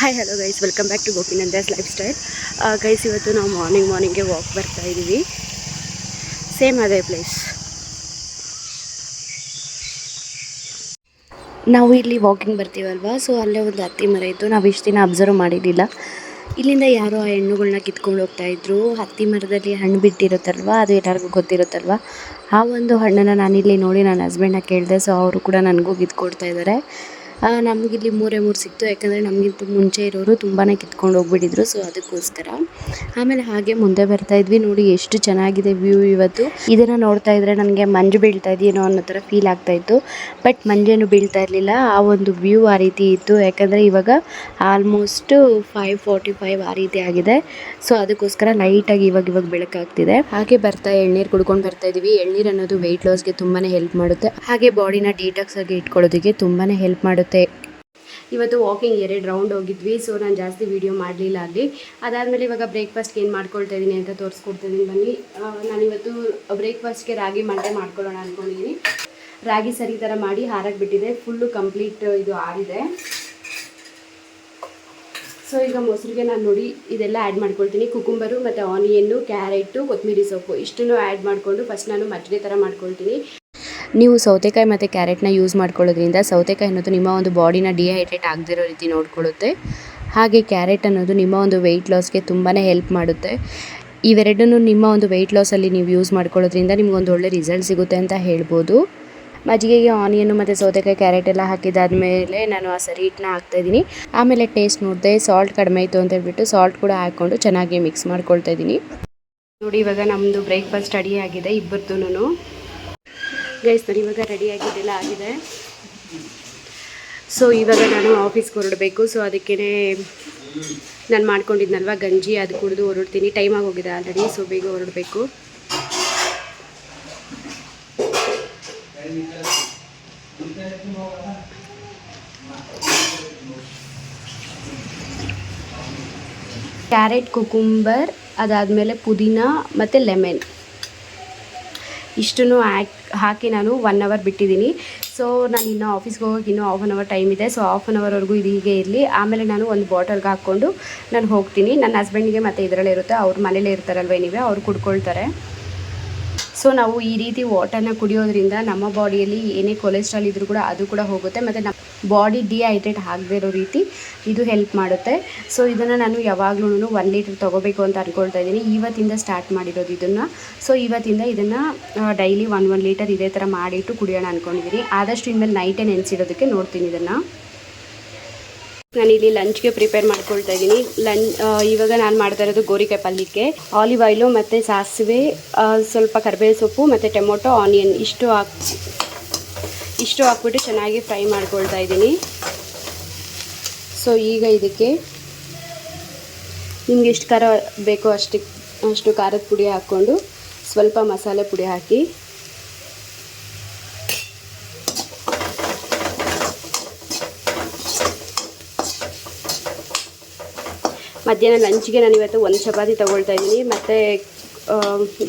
Hi hello guys welcome back to Gopinandas lifestyle guys ಇವತ್ತು ನಾವು morning ಮಾರ್ನಿಂಗ್ಗೆ walk ಬರ್ತಾ ಇದ್ದೀವಿ ಸೇಮ್ ಅದೇ ಪ್ಲೇಸ್ ನಾವು ಇಲ್ಲಿ ವಾಕಿಂಗ್ ಬರ್ತೀವಲ್ವಾ? ಸೊ ಅಲ್ಲೇ ಒಂದು ಹತ್ತಿ ಮರ ಇತ್ತು. ನಾವು ಇಷ್ಟು ದಿನ ಅಬ್ಸರ್ವ್ ಮಾಡಿರಲಿಲ್ಲ. ಇಲ್ಲಿಂದ ಯಾರೋ ಆ ಹಣ್ಣುಗಳನ್ನ ಕಿತ್ಕೊಂಡು ಹೋಗ್ತಾ ಇದ್ರು. ಹತ್ತಿ ಮರದಲ್ಲಿ ಹಣ್ಣು ಬಿಟ್ಟಿರುತ್ತಲ್ವ? ಅದು ಎಲ್ಲರಿಗೂ ಗೊತ್ತಿರುತ್ತಲ್ವ? ಆ ಒಂದು ಹಣ್ಣನ್ನು ನಾನಿಲ್ಲಿ ನೋಡಿ ನನ್ನ ಹಸ್ಬೆಂಡನ್ನ ಕೇಳಿದೆ. ಸೊ ಅವರು ಕೂಡ ನನಗೂ ಕಿತ್ಕೊಡ್ತಾ ಇದ್ದಾರೆ ನಮಗಿಲ್ಲಿ ಮೂರೇ ಮೂರು ಸಿಕ್ತು, ಯಾಕಂದರೆ ನಮಗಿಂತ ಮುಂಚೆ ಇರೋರು ತುಂಬಾ ಕಿತ್ಕೊಂಡು ಹೋಗ್ಬಿಟ್ಟಿದ್ರು ಸೊ ಅದಕ್ಕೋಸ್ಕರ. ಆಮೇಲೆ ಹಾಗೆ ಮುಂದೆ ಬರ್ತಾ ಇದ್ವಿ, ನೋಡಿ ಎಷ್ಟು ಚೆನ್ನಾಗಿದೆ ವ್ಯೂ ಇವತ್ತು. ಇದನ್ನು ನೋಡ್ತಾ ಇದ್ರೆ ನನಗೆ ಮಂಜು ಬೀಳ್ತಾ ಇದೆಯೇನೋ ಅನ್ನೋ ಥರ ಫೀಲ್ ಆಗ್ತಾ ಇತ್ತು. ಬಟ್ ಮಂಜೇನು ಬೀಳ್ತಾ ಇರಲಿಲ್ಲ, ಆ ಒಂದು ವ್ಯೂ ಆ ರೀತಿ ಇತ್ತು, ಯಾಕಂದರೆ ಇವಾಗ ಆಲ್ಮೋಸ್ಟ್ ಫೈವ್ ಫಾರ್ಟಿ ಫೈವ್ ಆ ರೀತಿ ಆಗಿದೆ. ಸೊ ಅದಕ್ಕೋಸ್ಕರ ಲೈಟಾಗಿ ಇವಾಗ ಇವಾಗ ಬೆಳಕಾಗ್ತಿದೆ. ಹಾಗೆ ಬರ್ತಾ ಎಳ್ನೀರು ಕುಡ್ಕೊಂಡು ಬರ್ತಾ ಇದೀವಿ ಎಳ್ನೀರು ಅನ್ನೋದು ವೆಯ್ಟ್ ಲಾಸ್ಗೆ ತುಂಬಾ ಹೆಲ್ಪ್ ಮಾಡುತ್ತೆ. ಹಾಗೆ ಬಾಡಿನ ಡೀಟಾಕ್ಸ್ ಆಗಿ ಇಟ್ಕೊಳ್ಳೋದಕ್ಕೆ ತುಂಬಾ ಹೆಲ್ಪ್ ಮಾಡುತ್ತೆ. ಇವತ್ತು ವಾಕಿಂಗ್ ಎರಡು ರೌಂಡ್ ಹೋಗಿದ್ವಿ ಸೊ ನಾನು ಜಾಸ್ತಿ ವೀಡಿಯೋ ಮಾಡಲಿಲ್ಲ ಅಲ್ಲಿ. ಅದಾದಮೇಲೆ ಇವಾಗ ಬ್ರೇಕ್ಫಾಸ್ಟ್ಗೆ ಏನು ಮಾಡ್ಕೊಳ್ತಾ ಇದ್ದೀನಿ ಅಂತ ತೋರಿಸ್ಕೊಡ್ತಿದ್ದೀನಿ ಬನ್ನಿ. ನಾನಿವತ್ತು ಬ್ರೇಕ್ಫಾಸ್ಟ್ಗೆ ರಾಗಿ ಮಂಡೆ ಮಾಡ್ಕೊಳ್ಳೋಣ ಅಂದ್ಕೊಂಡಿದ್ದೀನಿ ರಾಗಿ ಸರಿ ಥರ ಮಾಡಿ ಹಾರಕ್ಕೆ ಬಿಟ್ಟಿದೆ ಫುಲ್ಲು ಕಂಪ್ಲೀಟ್ ಇದು ಆಗಿದೆ. ಸೊ ಈಗ ಮೊಸರಿಗೆ ನಾನು ನೋಡಿ ಇದೆಲ್ಲ ಆ್ಯಡ್ ಮಾಡ್ಕೊಳ್ತೀನಿ. ಕುಕುಂಬರು ಮತ್ತು ಆನಿಯನ್ನು ಕ್ಯಾರೆಟು ಕೊತ್ತಂಬರಿ ಸೊಪ್ಪು, ಇಷ್ಟನ್ನು ಆ್ಯಡ್ ಮಾಡಿಕೊಂಡು ಫಸ್ಟ್ ನಾನು ಮಜ್ಜಿಗೆ ಥರ ಮಾಡ್ಕೊಳ್ತೀನಿ. ನೀವು ಸೌತೆಕಾಯಿ ಮತ್ತು ಕ್ಯಾರೆಟ್ನ ಯೂಸ್ ಮಾಡ್ಕೊಳ್ಳೋದ್ರಿಂದ ಸೌತೆಕಾಯಿ ಅನ್ನೋದು ನಿಮ್ಮ ಒಂದು ಬಾಡಿನ ಡಿಹೈಡ್ರೇಟ್ ಆಗದಿರೋ ರೀತಿ ನೋಡ್ಕೊಳ್ಳುತ್ತೆ. ಹಾಗೆ ಕ್ಯಾರೆಟ್ ಅನ್ನೋದು ನಿಮ್ಮ ಒಂದು ವೆಯ್ಟ್ ಲಾಸ್ಗೆ ತುಂಬಾ ಹೆಲ್ಪ್ ಮಾಡುತ್ತೆ. ಇವೆರಡನ್ನು ನಿಮ್ಮ ಒಂದು ವೆಯ್ಟ್ ಲಾಸಲ್ಲಿ ನೀವು ಯೂಸ್ ಮಾಡ್ಕೊಳ್ಳೋದ್ರಿಂದ ನಿಮ್ಗೊಂದು ಒಳ್ಳೆ ರಿಸಲ್ಟ್ ಸಿಗುತ್ತೆ ಅಂತ ಹೇಳ್ಬೋದು. ಮಜ್ಜಿಗೆಗೆ ಆನಿಯನ್ನು ಮತ್ತು ಸೌತೆಕಾಯಿ ಕ್ಯಾರೆಟ್ ಎಲ್ಲ ಹಾಕಿದಾದ್ಮೇಲೆ ನಾನು ಆ ಸರಿ ಹಿಟ್ಟನ್ನ ಹಾಕ್ತಾಯಿದ್ದೀನಿ ಆಮೇಲೆ ಟೇಸ್ಟ್ ನೋಡಿದೆ ಸಾಲ್ಟ್ ಕಡಿಮೆ ಇತ್ತು ಅಂತ ಹೇಳ್ಬಿಟ್ಟು ಸಾಲ್ಟ್ ಕೂಡ ಹಾಕ್ಕೊಂಡು ಚೆನ್ನಾಗಿ ಮಿಕ್ಸ್ ಮಾಡ್ಕೊಳ್ತಾ ಇದ್ದೀನಿ. ನೋಡಿ ಇವಾಗ ನಮ್ಮದು ಬ್ರೇಕ್ಫಾಸ್ಟ್ ರೆಡಿ ಆಗಿದೆ ಇಬ್ಬರದ್ದು ಗೈಸ್ ನಾನು ಇವಾಗ ರೆಡಿ ಆಗಿದ್ದೆಲ್ಲ ಆಗಿದೆ. ಸೊ ಇವಾಗ ನಾನು ಆಫೀಸ್ಗೆ ಹೊರಡಬೇಕು. ಸೊ ಅದಕ್ಕೇ ನಾನು ಮಾಡ್ಕೊಂಡಿದ್ನಲ್ವ ಗಂಜಿ, ಅದು ಕುಡಿದು ಹೊರಡ್ತೀನಿ. ಟೈಮ್ ಆಗೋಗಿದೆ ಆಲ್ರೆಡಿ ಸೊ ಬೇಗ ಹೊರಡಬೇಕು. ಕ್ಯಾರೆಟ್ ಕುಕುಂಬರ್ ಅದಾದಮೇಲೆ ಪುದೀನ ಮತ್ತು ಲೆಮನ್ ಇಷ್ಟನ್ನು ಹಾಕಿ ನಾನು ಒನ್ ಅವರ್ ಬಿಟ್ಟಿದ್ದೀನಿ. ಸೊ ನಾನು ಇನ್ನೂ ಆಫೀಸ್ಗೆ ಹೋಗೋಕೆ ಇನ್ನೂ ಹಾಫ್ ಆನ್ ಅವರ್ ಟೈಮ್ ಇದೆ. ಸೊ ಹಾಫ್ ಆನ್ ಅವರ್ವರೆಗೂ ಇದು ಹೀಗೆ ಇರಲಿ. ಆಮೇಲೆ ನಾನು ಒಂದು ಬಾಟಲ್ಗೆ ಹಾಕ್ಕೊಂಡು ನಾನು ಹೋಗ್ತೀನಿ. ನನ್ನ ಹಸ್ಬೆಂಡಿಗೆ ಮತ್ತು ಇದರಲ್ಲೇ ಇರುತ್ತೆ. ಅವ್ರ ಮನೇಲೇ ಇರ್ತಾರಲ್ವ ನೀವೇ ಅವ್ರು ಕುಡ್ಕೊಳ್ತಾರೆ. ಸೊ ನಾವು ಈ ರೀತಿ ವಾಟರ್ನ ಕುಡಿಯೋದ್ರಿಂದ ನಮ್ಮ ಬಾಡಿಯಲ್ಲಿ ಏನೇ ಕೊಲೆಸ್ಟ್ರಾಲ್ ಇದ್ರೂ ಕೂಡ ಅದು ಕೂಡ ಹೋಗುತ್ತೆ. ಮತ್ತು ನಮ್ಮ ಬಾಡಿ ಡಿಹೈಡ್ರೇಟ್ ಆಗದೇ ಇರೋ ರೀತಿ ಇದು ಹೆಲ್ಪ್ ಮಾಡುತ್ತೆ. ಸೊ ಇದನ್ನು ನಾನು ಯಾವಾಗಲೂ ಒನ್ ಲೀಟ್ರ್ ತೊಗೋಬೇಕು ಅಂತ ಅಂದ್ಕೊಳ್ತಾ ಇದ್ದೀನಿ. ಇವತ್ತಿಂದ ಸ್ಟಾರ್ಟ್ ಮಾಡಿರೋದು ಇದನ್ನು. ಸೊ ಇವತ್ತಿಂದ ಇದನ್ನು ಡೈಲಿ ಒನ್ ಒನ್ ಲೀಟರ್ ಇದೇ ಥರ ಮಾಡಿಟ್ಟು ಕುಡಿಯೋಣ ಅಂದ್ಕೊಂಡಿದ್ದೀನಿ ಆದಷ್ಟು ಇನ್ಮೇಲೆ ನೈಟೇ ನೆನೆಸಿಡೋದಕ್ಕೆ ನೋಡ್ತೀನಿ ಇದನ್ನು. ನಾನಿಲ್ಲಿ ಲಂಚ್ಗೆ ಪ್ರಿಪೇರ್ ಮಾಡ್ಕೊಳ್ತಾ ಇದ್ದೀನಿ. ಲಂಚ್ ಇವಾಗ ನಾನು ಮಾಡ್ತಾ ಇರೋದು ಗೋರಿಕಾಯಿ ಪಲ್ಯಕ್ಕೆ. ಆಲಿವ್ ಆಯಿಲು ಮತ್ತು ಸಾಸಿವೆ ಸ್ವಲ್ಪ ಕರಿಬೇವು ಸೊಪ್ಪು ಮತ್ತು ಟೊಮೊಟೊ ಆನಿಯನ್ ಇಷ್ಟು ಹಾಕ್ ಇಷ್ಟು ಹಾಕ್ಬಿಟ್ಟು ಚೆನ್ನಾಗಿ ಫ್ರೈ ಮಾಡ್ಕೊಳ್ತಾ ಇದ್ದೀನಿ. ಸೊ ಈಗ ಇದಕ್ಕೆ ನಿಮ್ಗೆ ಎಷ್ಟು ಖಾರ ಬೇಕೋ ಅಷ್ಟು ಅಷ್ಟು ಖಾರದ ಪುಡಿ ಹಾಕ್ಕೊಂಡು ಸ್ವಲ್ಪ ಮಸಾಲೆ ಪುಡಿ ಹಾಕಿ. ಮಧ್ಯಾಹ್ನ ಲಂಚ್ಗೆ ನಾನು ಇವತ್ತು ಒಂದು ಚಪಾತಿ ತೊಗೊಳ್ತಾ ಇದ್ದೀನಿ. ಮತ್ತು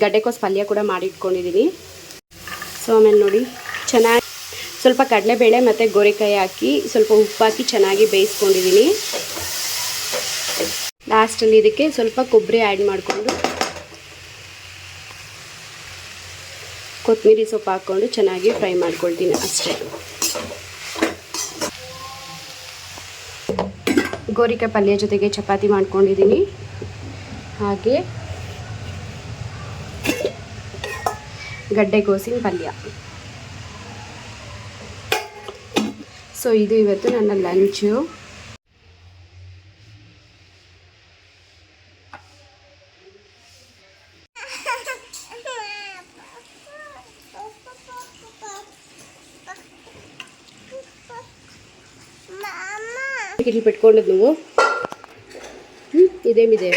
ಗಡ್ಡೆಕೋಸ್ ಪಲ್ಯ ಕೂಡ ಮಾಡಿಟ್ಕೊಂಡಿದ್ದೀನಿ. ಸೊ ಆಮೇಲೆ ನೋಡಿ, ಚೆನ್ನಾಗಿ ಸ್ವಲ್ಪ ಕಡಲೆಬೇಳೆ ಮತ್ತು ಗೋರಿಕಾಯಿ ಹಾಕಿ ಸ್ವಲ್ಪ ಉಪ್ಪು ಹಾಕಿ ಚೆನ್ನಾಗಿ ಬೇಯಿಸ್ಕೊಂಡಿದ್ದೀನಿ. ಲಾಸ್ಟಲ್ಲಿ ಇದಕ್ಕೆ ಸ್ವಲ್ಪ ಕೊಬ್ಬರಿ ಆ್ಯಡ್ ಮಾಡಿಕೊಂಡು ಕೊತ್ತಂಬರಿ ಸೊಪ್ಪು ಹಾಕ್ಕೊಂಡು ಚೆನ್ನಾಗಿ ಫ್ರೈ ಮಾಡ್ಕೊಳ್ತೀನಿ ಅಷ್ಟೇ. ಗೋರಿಕಾಯಿ ಪಲ್ಯ ಜೊತೆಗೆ ಚಪಾತಿ ಮಾಡ್ಕೊಂಡಿದ್ದೀನಿ. ಹಾಗೆ ಗಡ್ಡೆ ಗೋಸಿನ ಪಲ್ಯ. ಸೊ ಇದು ಇವತ್ತು ನನ್ನ ಲಂಚು ఇట్లా పెట్టుకోలేదు నువ్వు. ఇదేమిదే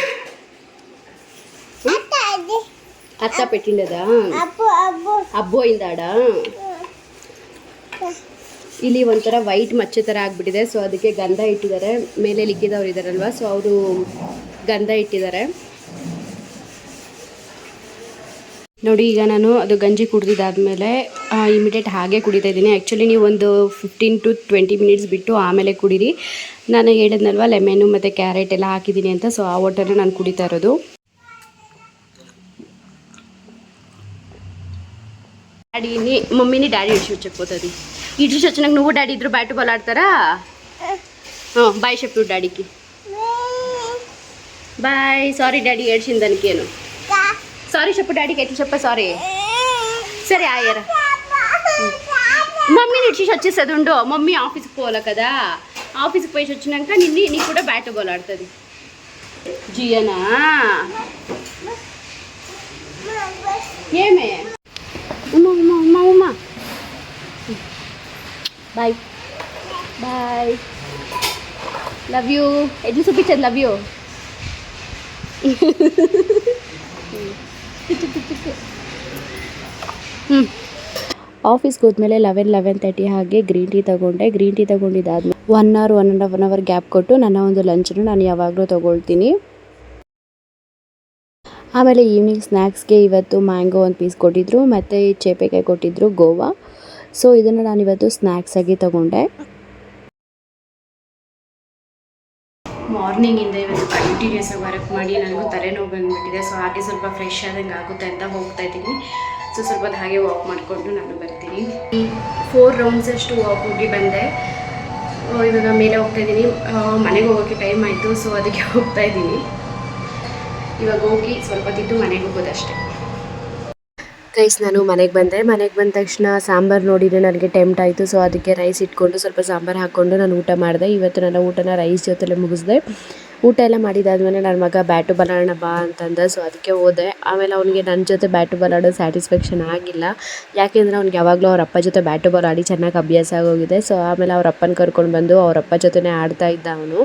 అత్త పెట్టిండదా? అబ్బో అయిందాడా? ಇಲ್ಲಿ ಒಂಥರ ವೈಟ್ ಮಚ್ಚೆ ಥರ ಆಗಿಬಿಟ್ಟಿದೆ. ಸೊ ಅದಕ್ಕೆ ಗಂಧ ಇಟ್ಟಿದ್ದಾರೆ. ಮೇಲೆ ಲಿಕ್ಕಿದವ್ರು ಇದ್ದಾರಲ್ವ ಸೊ ಅವರು ಗಂಧ ಇಟ್ಟಿದ್ದಾರೆ. ನೋಡಿ, ಈಗ ನಾನು ಅದು ಗಂಜಿ ಕುಡಿದಿದ್ದಾದಮೇಲೆ ಇಮಿಡಿಯೇಟ್ ಹಾಗೆ ಕುಡಿತಾ ಇದ್ದೀನಿ. ಆ್ಯಕ್ಚುಲಿ ನೀವು ಒಂದು ಫಿಫ್ಟೀನ್ ಟು ಟ್ವೆಂಟಿ ಮಿನಿಟ್ಸ್ ಬಿಟ್ಟು ಆಮೇಲೆ ಕುಡೀರಿ. ನಾನು ಹೇಳಿದ್ನಲ್ವ ಲೆಮೆನು ಮತ್ತು ಕ್ಯಾರೆಟ್ ಎಲ್ಲ ಹಾಕಿದ್ದೀನಿ ಅಂತ. ಸೊ ಆ ವಾಟರ್ನ ನಾನು ಕುಡಿತಾ ಇರೋದು. ಡ್ಯಾಡಿ ಮಮ್ಮಿನಿ ಡ್ಯಾಡಿ ಇಶ್ಯೂ ಚೆಕ್ಕೋತದಿ వచ్చకపోతుంది ఇడిచి వచ్చినాక నువ్వు డాడీ ఇద్దరు బయట బాల్ ఆడతారా బాయ్ చెప్పు డాడీకి. బాయ్ సారీ డాడీ ఏడ్చింది దానికి నేను. సారీ చెప్పు డాడీకి ఎట్లా చెప్ప సారీ సరే ఆయరా మమ్మీని ఇడిచి వచ్చేసేది ఉండు. మమ్మీ ఆఫీస్కి పోవాలి కదా? ఆఫీస్కి పోయి వచ్చినాక నిన్ను నీకు కూడా బ్యాట్ బాల్ ఆడుతుంది జియనా? ఏమే? Uma Uma Uma Uma bye bye love you ఎట్లా చూపించదు లవ్ యూ ಆಫೀಸ್ಗೆ ಹೋದ್ಮೇಲೆ ಲೆವೆನ್ ಲೆವೆನ್ ತರ್ಟಿ ಹಾಗೆ ಗ್ರೀನ್ ಟೀ ತಗೊಂಡೆ green tea ತಗೊಂಡಿದ್ದಾದ್ಮೇಲೆ one hour one and one hour gap ಕೊಟ್ಟು ನನ್ನ ಒಂದು ಲಂಚನ್ನು ನಾನು ಯಾವಾಗಲೂ ತೊಗೊಳ್ತೀನಿ ಆಮೇಲೆ ಈವ್ನಿಂಗ್ ಸ್ನ್ಯಾಕ್ಸ್ಗೆ ಇವತ್ತು ಮ್ಯಾಂಗೋ ಒಂದು ಪೀಸ್ ಕೊಟ್ಟಿದ್ರು ಮತ್ತು ಚೇಪೆಕಾಯಿ ಕೊಟ್ಟಿದ್ರು ಗೋವಾ ಸೊ ಇದನ್ನು ನಾನು ಇವತ್ತು ಸ್ನ್ಯಾಕ್ಸ್ ಆಗಿ ತಗೊಂಡೆ. ಮಾರ್ನಿಂಗಿಂದ ಇವತ್ತು ಕಂಟಿನ್ಯೂಸ್ ಆಗಿ ವರ್ಕ್ ಮಾಡಿ ನನಗೂ ತಲೆನೋವು ಬಂದ್ಬಿಟ್ಟಿದೆ. ಸೊ ಹಾಗೆ ಸ್ವಲ್ಪ ಫ್ರೆಶ್ ಆದಂಗೆ ಆಗುತ್ತೆ ಅಂತ ಹೋಗ್ತಾ ಇದ್ದೀನಿ. ಸೊ ಸ್ವಲ್ಪ ಹಾಗೆ ವಾಕ್ ಮಾಡಿಕೊಂಡು ನಾನು ಬರ್ತೀನಿ. ಫೋರ್ ರೌಂಡ್ಸ್ ಅಷ್ಟು ವಾಕ್ ಹೋಗಿ ಬಂದೆ. ಇವಾಗ ಮೇಲೆ ಹೋಗ್ತಾ ಇದ್ದೀನಿ. ಮನೆಗೆ ಹೋಗೋಕ್ಕೆ ಟೈಮ್ ಆಯಿತು. ಸೊ ಅದಕ್ಕೆ ಹೋಗ್ತಾ ಇದ್ದೀನಿ. ಇವಾಗ ಹೋಗಿ ಸ್ವಲ್ಪ ತಿಂದು ಮನೆಗೆ ಹೋಗೋದಷ್ಟೇ. ಗೈಸ್ ನಾನು ಮನೆಗೆ ಬಂದೆ. ಮನೆಗೆ ಬಂದ ತಕ್ಷಣ ಸಾಂಬಾರು ನೋಡಿದರೆ ನನಗೆ ಟೆಂಪ್ಟ್ ಆಯಿತು. ಸೊ ಅದಕ್ಕೆ ರೈಸ್ ಇಟ್ಕೊಂಡು ಸ್ವಲ್ಪ ಸಾಂಬಾರು ಹಾಕ್ಕೊಂಡು ನಾನು ಊಟ ಮಾಡಿದೆ. ಇವತ್ತು ನನ್ನ ಊಟನ ರೈಸ್ ಜೊತೆಲೆ ಮುಗಿಸ್ದೆ. ಊಟ ಎಲ್ಲ ಮಾಡಿದಾದ್ಮೇಲೆ ನನ್ನ ಮಗ ಬ್ಯಾಟು ಬಲಾಡೋಣ ಬಾ ಅಂತಂದ. ಸೊ ಅದಕ್ಕೆ ಹೋದೆ. ಆಮೇಲೆ ಅವನಿಗೆ ನನ್ನ ಜೊತೆ ಬ್ಯಾಟು ಬಲಾಡೋ ಸ್ಯಾಟಿಸ್ಫ್ಯಾಕ್ಷನ್ ಆಗಿಲ್ಲ. ಯಾಕೆಂದರೆ ಅವ್ನಿಗೆ ಯಾವಾಗಲೂ ಅವ್ರ ಅಪ್ಪ ಜೊತೆ ಬ್ಯಾಟು ಬಾಲ್ ಚೆನ್ನಾಗಿ ಅಭ್ಯಾಸ ಆಗೋಗಿದೆ. ಸೊ ಆಮೇಲೆ ಅವ್ರ ಅಪ್ಪನ ಕರ್ಕೊಂಡು ಬಂದು ಅವ್ರ ಅಪ್ಪ ಜೊತೆನೇ ಆಡ್ತಾ ಇದ್ದ ಅವನು.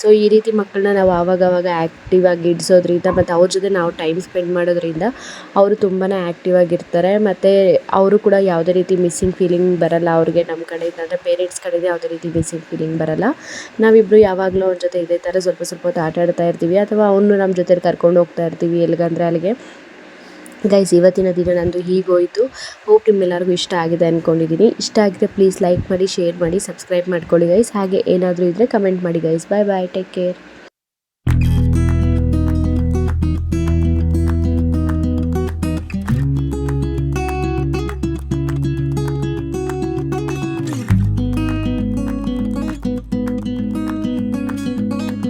ಸೊ ಈ ರೀತಿ ಮಕ್ಕಳನ್ನ ನಾವು ಆವಾಗವಾಗ ಆ್ಯಕ್ಟಿವ್ ಆಗಿ ಇಡಿಸೋದ್ರಿಂದ ಮತ್ತು ಅವ್ರ ಜೊತೆ ನಾವು ಟೈಮ್ ಸ್ಪೆಂಡ್ ಮಾಡೋದ್ರಿಂದ ಅವರು ತುಂಬಾ ಆ್ಯಕ್ಟಿವ್ ಆಗಿರ್ತಾರೆ. ಮತ್ತು ಅವರು ಕೂಡ ಯಾವುದೇ ರೀತಿ ಮಿಸ್ಸಿಂಗ್ ಫೀಲಿಂಗ್ ಬರಲ್ಲ. ಅವ್ರಿಗೆ ನಮ್ಮ ಕಡೆಯಿಂದ ಅಂದರೆ ಪೇರೆಂಟ್ಸ್ ಕಡೆಯಿಂದ ಯಾವುದೇ ರೀತಿ ಮಿಸ್ಸಿಂಗ್ ಫೀಲಿಂಗ್ ಬರಲ್ಲ. ನಾವಿಬ್ಬರು ಯಾವಾಗಲೂ ಅವ್ರ ಜೊತೆ ಇದೇ ಥರ ಸ್ವಲ್ಪ ಸ್ವಲ್ಪ ಹೊತ್ತು ಆಟ ಆಡ್ತಾ ಇರ್ತೀವಿ. ಅಥವಾ ಅವನು ನಮ್ಮ ಜೊತೆ ಕರ್ಕೊಂಡು ಹೋಗ್ತಾ ಇರ್ತೀವಿ ಎಲ್ಲಿಗಂದ್ರೆ ಅಲ್ಲಿಗೆ. ಗೈಸ್ ಇವತ್ತಿನ ದಿನ ನಂದು ಹೀಗೋಯಿತು. ಹೋಪ್ ನಿಮ್ಮೆಲ್ಲರಿಗೂ ಇಷ್ಟ ಆಗಿದೆ ಅಂದ್ಕೊಂಡಿದ್ದೀನಿ ಇಷ್ಟ ಆಗಿದೆ ಪ್ಲೀಸ್ ಲೈಕ್ ಮಾಡಿ ಶೇರ್ ಮಾಡಿ ಸಬ್ಸ್ಕ್ರೈಬ್ ಮಾಡ್ಕೊಳ್ಳಿ ಗೈಸ್ ಹಾಗೆ ಏನಾದರೂ ಇದ್ದರೆ ಕಮೆಂಟ್ ಮಾಡಿ guys bye bye take care